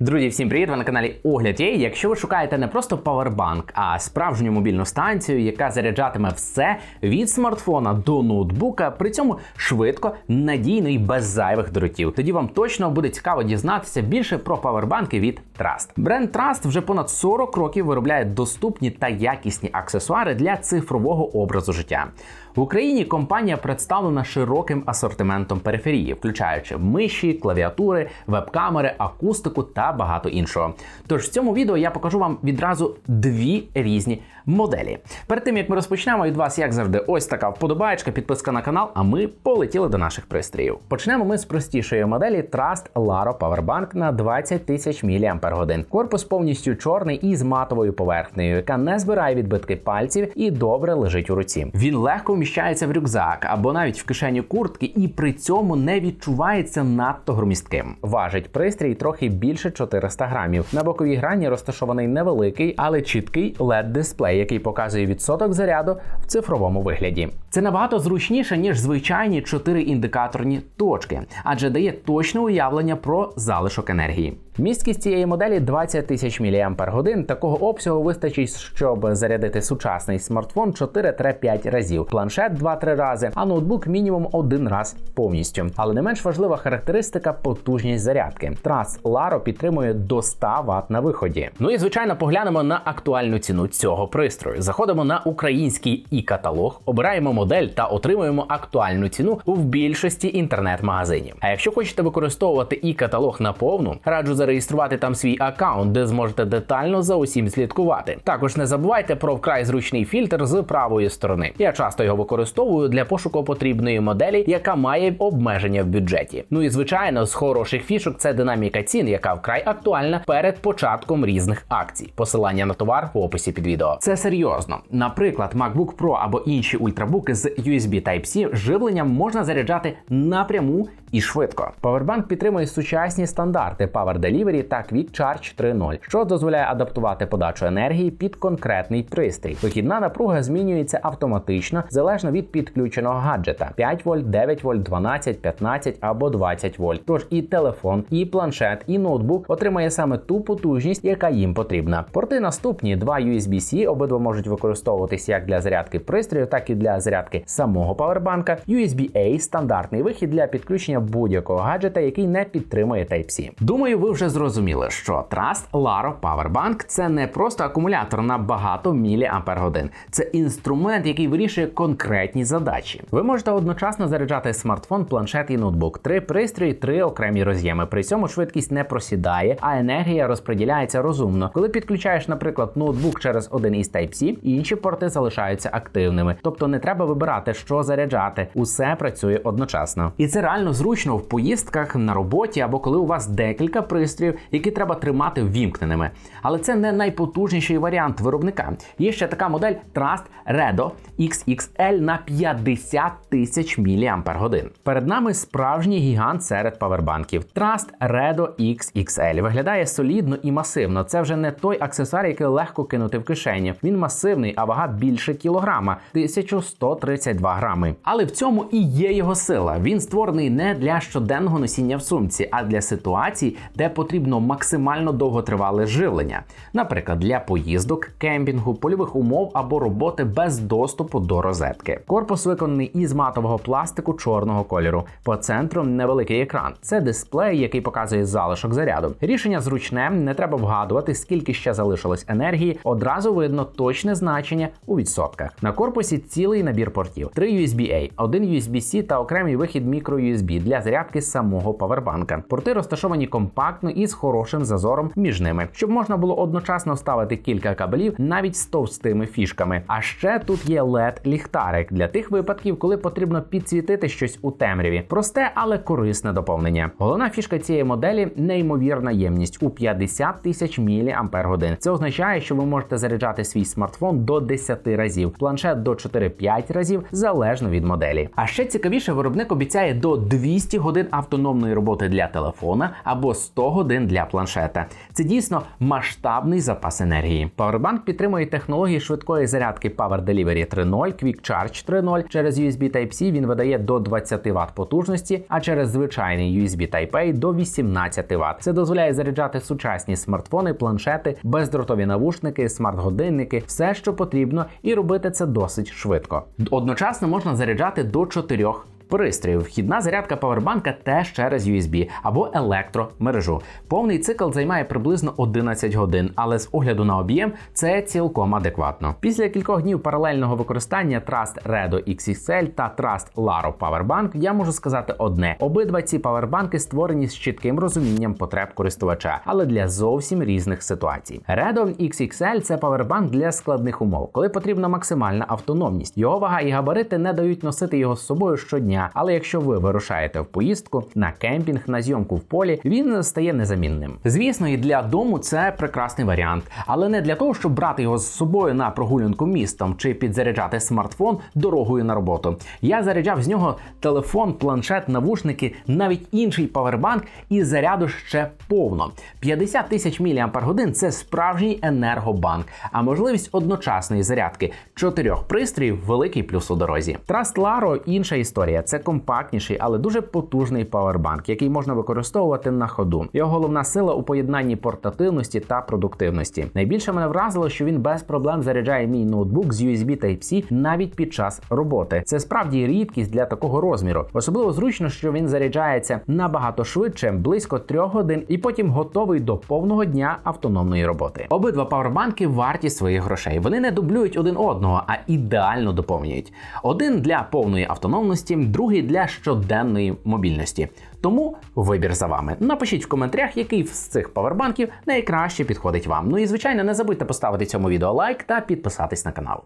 Друзі, всім привіт! Ви на каналі Огляд Є. Якщо ви шукаєте не просто павербанк, а справжню мобільну станцію, яка заряджатиме все від смартфона до ноутбука, при цьому швидко, надійно і без зайвих дротів, тоді вам точно буде цікаво дізнатися більше про павербанки від Trust. Бренд Trust вже понад 40 років виробляє доступні та якісні аксесуари для цифрового образу життя. В Україні компанія представлена широким асортиментом периферії, включаючи миші, клавіатури, веб-камери, акустику та багато іншого. Тож в цьому відео я покажу вам відразу дві різні моделі. Перед тим як ми розпочнемо від вас, як завжди, ось така вподобаєчка, підписка на канал. А ми полетіли до наших пристроїв. Почнемо ми з простішої моделі Trust Laro Powerbank на 20 тисяч мАч. Корпус повністю чорний і з матовою поверхнею, яка не збирає відбитки пальців і добре лежить у руці. Він легко вміщається в рюкзак або навіть в кишені куртки, і при цьому не відчувається надто громістким. Важить пристрій трохи більше 400 грамів. На боковій грані розташований невеликий, але чіткий led дисплей, який показує відсоток заряду в цифровому вигляді. Це набагато зручніше ніж звичайні чотири індикаторні точки, адже дає точне уявлення про залишок енергії. Місткість цієї моделі 20 тисяч мАч. Такого обсягу вистачить, щоб зарядити сучасний смартфон 4-5 разів, планшет 2-3 рази, а ноутбук мінімум один раз повністю. Але не менш важлива характеристика потужність зарядки. Трас Laro підтримує до 100 Вт на виході. Ну і звичайно, поглянемо на актуальну ціну цього пристрою. Заходимо на український і каталог, обираємо модель та отримуємо актуальну ціну в більшості інтернет-магазинів. А якщо хочете використовувати і каталог наповну, раджу зареєструвати там свій аккаунт, де зможете детально за усім слідкувати. Також не забувайте про вкрай зручний фільтр з правої сторони. Я часто його використовую для пошуку потрібної моделі, яка має обмеження в бюджеті. Ну і звичайно, з хороших фішок це динаміка цін, яка вкрай актуальна перед початком різних акцій. Посилання на товар в описі під відео. Це серйозно. Наприклад, MacBook Pro або інші ультрабуки з USB Type-C живленням можна заряджати напряму і швидко. Powerbank підтримує сучасні стандарти Power та Quick Charge 3.0, що дозволяє адаптувати подачу енергії під конкретний пристрій. Вихідна напруга змінюється автоматично залежно від підключеного гаджета: 5 вольт, 9 вольт, 12, 15 або 20 вольт. Тож і телефон, і планшет, і ноутбук отримає саме ту потужність, яка їм потрібна. Порти наступні: два USB-C, обидва можуть використовуватись як для зарядки пристрою, так і для зарядки самого павербанка. USB-A – стандартний вихід для підключення будь-якого гаджета, який не підтримує Type-C. Думаю, ви вже зрозуміли, що Trust Laro Powerbank – це не просто акумулятор на багато міліампер-годин. Це інструмент, який вирішує конкретні задачі. Ви можете одночасно заряджати смартфон, планшет і ноутбук. Три пристрої, три окремі роз'єми. При цьому швидкість не просідає, а енергія розподіляється розумно. Коли підключаєш, наприклад, ноутбук через один із Type-C, інші порти залишаються активними. Тобто не треба вибирати, що заряджати. Усе працює одночасно. І це реально зручно в поїздках на роботі або коли у вас декілька пристроїв, які треба тримати ввімкненими. Але це не найпотужніший варіант виробника. Є ще така модель Trust Redo XXL на 50 тисяч мАч. Перед нами справжній гігант серед павербанків. Trust Redo XXL виглядає солідно і масивно. Це вже не той аксесуар, який легко кинути в кишені. Він масивний, а вага більше кілограма 1132 грами. Але в цьому і є його сила. Він створений не для щоденного носіння в сумці, а для ситуацій, де потрібно максимально довготривале живлення, наприклад, для поїздок, кемпінгу, польових умов або роботи без доступу до розетки. Корпус виконаний із матового пластику чорного кольору. По центру невеликий екран. Це дисплей, який показує залишок заряду. Рішення зручне, не треба вгадувати, скільки ще залишилось енергії. Одразу видно точне значення у відсотках. На корпусі цілий набір портів: три USB-A, один USB-C та окремий вихід microUSB для зарядки самого павербанка. Порти розташовані компактно і з хорошим зазором між ними, щоб можна було одночасно вставити кілька кабелів навіть з товстими фішками. А ще тут є led ліхтарик для тих випадків, коли потрібно підсвітити щось у темряві. Просте, але корисне доповнення. Головна фішка цієї моделі неймовірна ємність у 50 тисяч мАч. Це означає, що ви можете заряджати свій смартфон до 10 разів, планшет до 4-5 разів залежно від моделі. А ще цікавіше, виробник обіцяє до 200 годин автономної роботи для телефона або 100 годин годин для планшета. Це дійсно масштабний запас енергії. Powerbank підтримує технології швидкої зарядки Power Delivery 3.0, Quick Charge 3.0. Через USB Type-C він видає до 20 Вт потужності, а через звичайний USB Type-A до 18 Вт. Це дозволяє заряджати сучасні смартфони, планшети, бездротові навушники, смарт-годинники, все, що потрібно, і робити це досить швидко. Одночасно можна заряджати до 4 пристрою. Вхідна зарядка павербанка теж через USB або електромережу. Повний цикл займає приблизно 11 годин, але з огляду на об'єм це цілком адекватно. Після кількох днів паралельного використання Trust Redo XXL та Trust Laro Powerbank я можу сказати одне: обидва ці павербанки створені з чітким розумінням потреб користувача, але для зовсім різних ситуацій. Redo XXL це павербанк для складних умов, коли потрібна максимальна автономність. Його вага і габарити не дають носити його з собою щодня. Але якщо ви вирушаєте в поїздку на кемпінг, на зйомку в полі, він стає незамінним. Звісно, і для дому це прекрасний варіант, але не для того, щоб брати його з собою на прогулянку містом чи підзаряджати смартфон дорогою на роботу. Я заряджав з нього телефон, планшет, навушники, навіть інший павербанк, і заряду ще повно. 50 тисяч мАч – це справжній енергобанк, а можливість одночасної зарядки чотирьох пристроїв великий плюс у дорозі. Trust Laro – інша історія. Це компактніший, але дуже потужний павербанк, який можна використовувати на ходу. Його головна сила у поєднанні портативності та продуктивності. Найбільше мене вразило, що він без проблем заряджає мій ноутбук з USB Type-C навіть під час роботи. Це справді рідкість для такого розміру. Особливо зручно, що він заряджається набагато швидше, близько трьох годин, і потім готовий до повного дня автономної роботи. Обидва павербанки варті своїх грошей. Вони не дублюють один одного, а ідеально доповнюють. Один для повної автономності, другий для щоденної мобільності. Тому вибір за вами. Напишіть в коментарях, який з цих павербанків найкраще підходить вам. Ну і звичайно, не забудьте поставити цьому відео лайк та підписатись на канал.